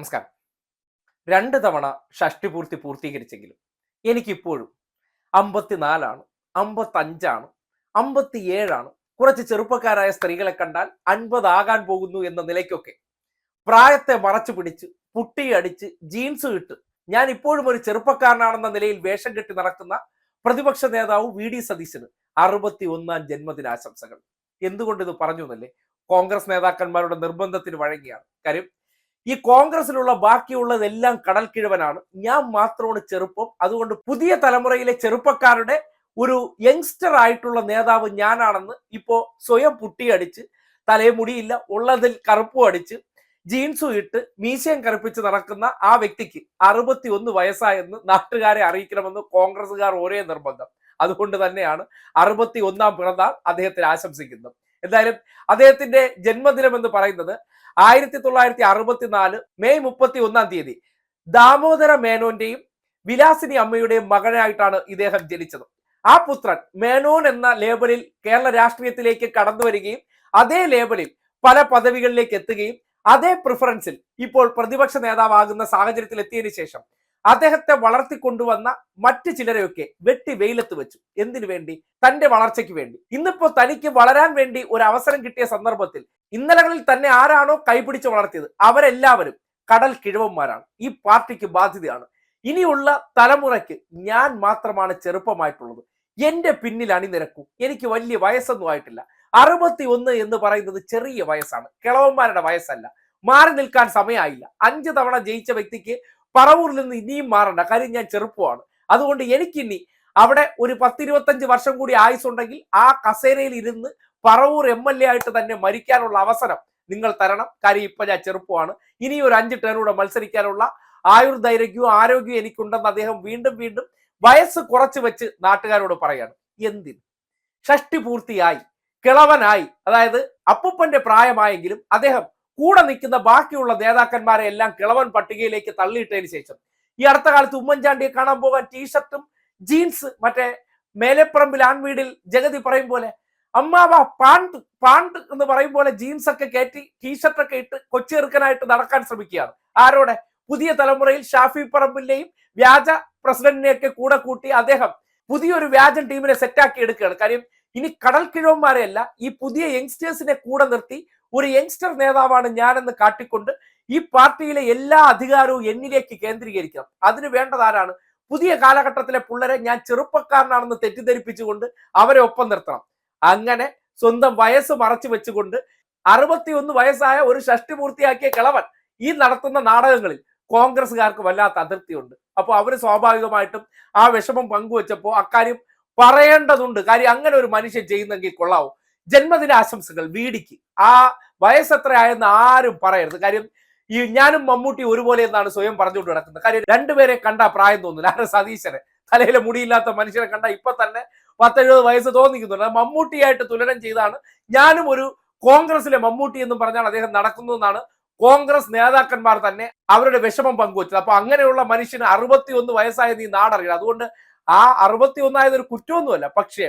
നമസ്കാരം. രണ്ട് തവണ ഷഷ്ടിപൂർത്തി പൂർത്തീകരിച്ചെങ്കിലും എനിക്കിപ്പോഴും അമ്പത്തിനാലാണ് അമ്പത്തഞ്ചാണ് അമ്പത്തിയേഴാണ് കുറച്ച് ചെറുപ്പക്കാരായ സ്ത്രീകളെ കണ്ടാൽ അൻപതാകാൻ പോകുന്നു എന്ന നിലയ്ക്കൊക്കെ പ്രായത്തെ മറച്ചു പിടിച്ച് പുട്ടിയടിച്ച് ജീൻസ് ഇട്ട് ഞാൻ ഇപ്പോഴും ഒരു ചെറുപ്പക്കാരനാണെന്ന നിലയിൽ വേഷം കെട്ടി നടക്കുന്ന പ്രതിപക്ഷ നേതാവ് വി ഡി സതീശന് അറുപത്തി ഒന്നാം ജന്മദിനാശംസകൾ. എന്തുകൊണ്ട് ഇത് പറഞ്ഞു എന്നല്ലേ കോൺഗ്രസ് നേതാക്കന്മാരുടെ നിർബന്ധത്തിന് വഴങ്ങിയാണ്. കാര്യം ഈ കോൺഗ്രസിലുള്ള ബാക്കിയുള്ളതെല്ലാം കടൽ കിഴവനാണ് ഞാൻ മാത്രമാണ് ചെറുപ്പം. അതുകൊണ്ട് പുതിയ തലമുറയിലെ ചെറുപ്പക്കാരുടെ ഒരു യങ്സ്റ്റർ ആയിട്ടുള്ള നേതാവ് ഞാനാണെന്ന് ഇപ്പോ സ്വയം പുട്ടിയടിച്ച് തലമുടിയില്ല ഉള്ളതിൽ കറുപ്പും അടിച്ച് ജീൻസും ഇട്ട് മീശയും കറുപ്പിച്ച് നടക്കുന്ന ആ വ്യക്തിക്ക് അറുപത്തി ഒന്ന് വയസ്സായെന്ന് നാട്ടുകാരെ അറിയിക്കണമെന്ന് കോൺഗ്രസുകാർ ഒരേ നിർബന്ധം. അതുകൊണ്ട് തന്നെയാണ് അറുപത്തി ഒന്നാം പിറന്നാൾ അദ്ദേഹത്തിന് ആശംസിക്കുന്നത്. എന്തായാലും അദ്ദേഹത്തിന്റെ ജന്മദിനം എന്ന് പറയുന്നത് ആയിരത്തി തൊള്ളായിരത്തി അറുപത്തിനാല് മെയ് മുപ്പത്തി ഒന്നാം തീയതി. ദാമോദര മേനോന്റെയും വിലാസിനി അമ്മയുടെയും മകനായിട്ടാണ് ഇദ്ദേഹം ജനിച്ചത്. ആ പുത്രൻ മേനോൻ എന്ന ലേബലിൽ കേരള രാഷ്ട്രീയത്തിലേക്ക് കടന്നു വരികയും അതേ ലേബലിൽ പല പദവികളിലേക്ക് എത്തുകയും അതേ പ്രിഫറൻസിൽ ഇപ്പോൾ പ്രതിപക്ഷ നേതാവാകുന്ന സാഹചര്യത്തിൽ എത്തിയതിനു ശേഷം അദ്ദേഹത്തെ വളർത്തിക്കൊണ്ടുവന്ന മറ്റു ചിലരെയൊക്കെ വെട്ടി വെയിലത്ത് വെച്ചു. എന്തിനു വേണ്ടി? തന്റെ വളർച്ചയ്ക്ക് വേണ്ടി. ഇന്നിപ്പോ തനിക്ക് വളരാൻ വേണ്ടി ഒരു അവസരം കിട്ടിയ സന്ദർഭത്തിൽ ഇന്നലകളിൽ തന്നെ ആരാണോ കൈപിടിച്ച് വളർത്തിയത്? അവരെല്ലാവരും കടൽ കിഴവന്മാരാണ്. ഈ പാർട്ടിക്ക് ബാധ്യതയാണ്. ഇനിയുള്ള തലമുറയ്ക്ക് ഞാൻ മാത്രമാണ് ചെറുപ്പമായിട്ടുള്ളത്. എന്റെ പിന്നിൽ അണിനിരക്കൂ. എനിക്ക് വലിയ വയസ്സൊന്നും ആയിട്ടില്ല. അറുപത്തി ഒന്ന് എന്ന് പറയുന്നത് ചെറിയ വയസ്സാണ്. കിളവന്മാരുടെ വയസ്സല്ല. മാറി നിൽക്കാൻ സമയമായില്ല. അഞ്ച് തവണ ജയിച്ച വ്യക്തിക്ക് പറവൂരിൽ നിന്ന് ഇനിയും മാറണ്ട. കാര്യം ഞാൻ ചെറുപ്പമാണ്. അതുകൊണ്ട് എനിക്കിനി അവിടെ ഒരു പത്തിരുപത്തഞ്ച് വർഷം കൂടി ആയുസുണ്ടെങ്കിൽ ആ കസേരയിൽ ഇരുന്ന് പറവൂർ എം എൽ എ ആയിട്ട് തന്നെ മരിക്കാനുള്ള അവസരം നിങ്ങൾ തരണം. കാര്യം ഇപ്പൊ ഞാൻ ചെറുപ്പമാണ്. ഇനി ഒരു അഞ്ച് ടേണൂടെ മത്സരിക്കാനുള്ള ആയുർദൈർഘ്യവും ആരോഗ്യവും എനിക്കുണ്ടെന്ന് അദ്ദേഹം വീണ്ടും വീണ്ടും വയസ്സ് കുറച്ച് വെച്ച് നാട്ടുകാരോട് പറയാണ്. എന്തിന്? ഷഷ്ടി പൂർത്തിയായി കിളവനായി. അതായത് അപ്പൂപ്പന്റെ പ്രായമായെങ്കിലും അദ്ദേഹം കൂടെ നിൽക്കുന്ന ബാക്കിയുള്ള നേതാക്കന്മാരെ എല്ലാം കിളവൻ പട്ടികയിലേക്ക് തള്ളിയിട്ടതിന് ശേഷം. ഈ അടുത്ത കാലത്ത് ഉമ്മൻചാണ്ടിയെ കാണാൻ പോകാൻ ടീഷർട്ടും ജീൻസ് മറ്റേ മേലെപ്പറമ്പിൽ ആൺവീടിൽ ജഗതി പറയും പോലെ അമ്മാവ പാണ്ട് പാണ്ട് എന്ന് പറയും പോലെ ജീൻസ് ഒക്കെ കയറ്റി ടീഷർട്ടൊക്കെ ഇട്ട് കൊച്ചിയെറുക്കനായിട്ട് നടക്കാൻ ശ്രമിക്കുകയാണ്. ആരോടെ? പുതിയ തലമുറയിൽ ഷാഫി പറമ്പിന്റെയും വ്യാജ പ്രസിഡന്റിനെയൊക്കെ കൂടെ കൂട്ടി അദ്ദേഹം പുതിയൊരു വ്യാജൻ ടീമിനെ സെറ്റാക്കി എടുക്കുകയാണ്. കാര്യം ഇനി കടൽ കിഴവന്മാരെയല്ല ഈ പുതിയ യങ്സ്റ്റേഴ്സിനെ കൂടെ നിർത്തി ഒരു യങ്സ്റ്റർ നേതാവാണ് ഞാനെന്ന് കാട്ടിക്കൊണ്ട് ഈ പാർട്ടിയിലെ എല്ലാ അധികാരവും എന്നിലേക്ക് കേന്ദ്രീകരിക്കണം അതിന് വേണ്ടതാരാണ് പുതിയ കാലഘട്ടത്തിലെ പിള്ളേരെ ഞാൻ ചെറുപ്പക്കാരനാണെന്ന് തെറ്റിദ്ധരിപ്പിച്ചുകൊണ്ട് അവരെ ഒപ്പം നിർത്തണം. അങ്ങനെ സ്വന്തം വയസ്സ് മറച്ചു വെച്ചുകൊണ്ട് അറുപത്തിയൊന്ന് വയസ്സായ ഒരു ഷഷ്ടി പൂർത്തിയാക്കിയ കിളവൻ ഈ നടത്തുന്ന നാടകങ്ങളിൽ കോൺഗ്രസ്സുകാർക്ക് വല്ലാത്ത അതിർത്തിയുണ്ട്. അപ്പോൾ അവർ സ്വാഭാവികമായിട്ടും ആ വിഷമം പങ്കുവെച്ചപ്പോൾ അക്കാര്യം പറയേണ്ടതുണ്ട്. കാര്യം അങ്ങനെ ഒരു മനുഷ്യൻ ചെയ്യുന്നെങ്കിൽ കൊള്ളാവും. ജന്മദിന ആശംസകൾ വീടിക്ക്. ആ വയസ്സെത്രയായെന്ന് ആരും പറയരുത്. കാര്യം ഈ ഞാനും മമ്മൂട്ടി ഒരുപോലെ എന്നാണ് സ്വയം പറഞ്ഞുകൊണ്ട് കിടക്കുന്നത് കാര്യം രണ്ടുപേരെ കണ്ട പ്രായം തോന്നുന്നു ആരെ സതീശനെ? തലയിലെ മുടിയില്ലാത്ത മനുഷ്യനെ കണ്ട ഇപ്പൊ തന്നെ പത്തെഴുപത് വയസ്സ് തോന്നിക്കുന്നുണ്ട്. മമ്മൂട്ടിയായിട്ട് തുലനം ചെയ്താണ് ഞാനും ഒരു കോൺഗ്രസിലെ മമ്മൂട്ടി എന്നും പറഞ്ഞാൽ അദ്ദേഹം നടക്കുന്നു എന്നാണ് കോൺഗ്രസ് നേതാക്കന്മാർ തന്നെ അവരുടെ വിഷമം പങ്കുവച്ചത്. അപ്പൊ അങ്ങനെയുള്ള മനുഷ്യന് അറുപത്തി ഒന്ന് വയസ്സായത് ഈ നാടറിയണം. അതുകൊണ്ട് ആ അറുപത്തി ഒന്നായത് ഒരു കുറ്റമൊന്നുമല്ല. പക്ഷേ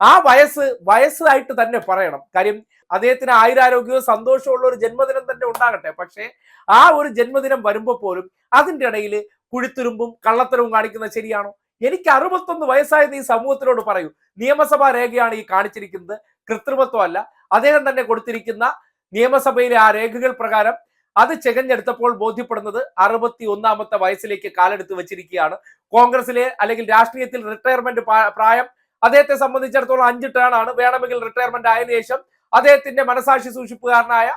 ആ വയസ്സ് വയസ്സായിട്ട് തന്നെ പറയണം. കാര്യം അദ്ദേഹത്തിന് ആയുരാരോഗ്യവും സന്തോഷമുള്ള ഒരു ജന്മദിനം തന്നെ ഉണ്ടാകട്ടെ. പക്ഷേ ആ ഒരു ജന്മദിനം വരുമ്പോൾ പോലും അതിന്റെ ഇടയിൽ കുഴിത്തുരുമ്പും കള്ളത്തരവും കാണിക്കുന്നത് ശരിയാണോ? എനിക്ക് അറുപത്തൊന്ന് വയസ്സായത് ഈ സമൂഹത്തിനോട് പറയൂ. നിയമസഭാ രേഖയാണ് ഈ കാണിച്ചിരിക്കുന്നത്. കൃത്രിമത്വമല്ല. അദ്ദേഹം തന്നെ കൊടുത്തിരിക്കുന്ന നിയമസഭയിലെ ആ രേഖകൾ പ്രകാരം അത് ചെകഞ്ഞെടുത്തപ്പോൾ ബോധ്യപ്പെടുന്നത് അറുപത്തി ഒന്നാമത്തെ വയസ്സിലേക്ക് കാലെടുത്ത് വെച്ചിരിക്കുകയാണ്. കോൺഗ്രസിലെ അല്ലെങ്കിൽ രാഷ്ട്രീയത്തിൽ റിട്ടയർമെന്റ് പ്രായം അദ്ദേഹത്തെ സംബന്ധിച്ചിടത്തോളം അഞ്ച് ടേൺ ആണ്. വേണമെങ്കിൽ റിട്ടയർമെന്റ് ആയതിനു ശേഷം അദ്ദേഹത്തിന്റെ മനസാക്ഷി സൂക്ഷിപ്പുകാരനായ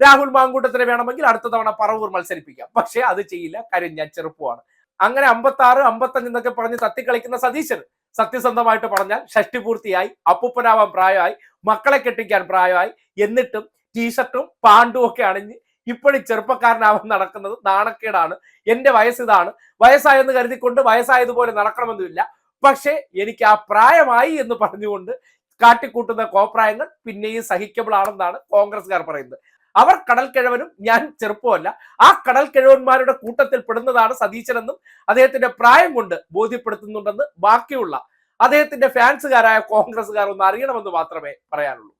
രാഹുൽ മാങ്കൂട്ടത്തിനെ വേണമെങ്കിൽ അടുത്ത തവണ പറവൂർ മത്സരിപ്പിക്കാം. പക്ഷെ അത് ചെയ്യില്ല. കാര്യം ഞാൻ ചെറുപ്പമാണ്. അങ്ങനെ അമ്പത്തി ആറ് അമ്പത്തഞ്ച് എന്നൊക്കെ പറഞ്ഞ് തത്തിക്കളിക്കുന്ന സതീശൻ സത്യസന്ധമായിട്ട് പറഞ്ഞാൽ ഷഷ്ടി പൂർത്തിയായി അപ്പൂപ്പനാവാൻ പ്രായമായി മക്കളെ കെട്ടിക്കാൻ പ്രായമായി എന്നിട്ടും ടീഷർട്ടും പാണ്ടും ഒക്കെ അണിഞ്ഞ് ഇപ്പോഴും ചെറുപ്പക്കാരനാവാൻ നടക്കുന്നത് നാണക്കേടാണ്. എന്റെ വയസ്സ് ഇതാണ്. വയസ്സായെന്ന് കരുതിക്കൊണ്ട് വയസ്സായതുപോലെ നടക്കണമെന്നില്ല. പക്ഷേ എനിക്ക് ആ പ്രായമായി എന്ന് പറഞ്ഞുകൊണ്ട് കാട്ടിക്കൂട്ടുന്ന കോപ്രായങ്ങൾ പിന്നെയും സഹിക്കബിൾ ആണെന്നാണ് കോൺഗ്രസ്സുകാർ പറയുന്നത്. അവർ കടൽക്കിഴവനും ഞാൻ ചെറുപ്പമല്ല. ആ കടൽക്കിഴവന്മാരുടെ കൂട്ടത്തിൽ പെടുന്നതാണ് സതീശനെന്നും അദ്ദേഹത്തിന്റെ പ്രായം കൊണ്ട് ബോധ്യപ്പെടുത്തുന്നുണ്ടെന്ന് ബാക്കിയുള്ള അദ്ദേഹത്തിന്റെ ഫാൻസുകാരായ കോൺഗ്രസ്സുകാർ ഒന്ന് അറിയണമെന്ന് മാത്രമേ പറയാനുള്ളൂ.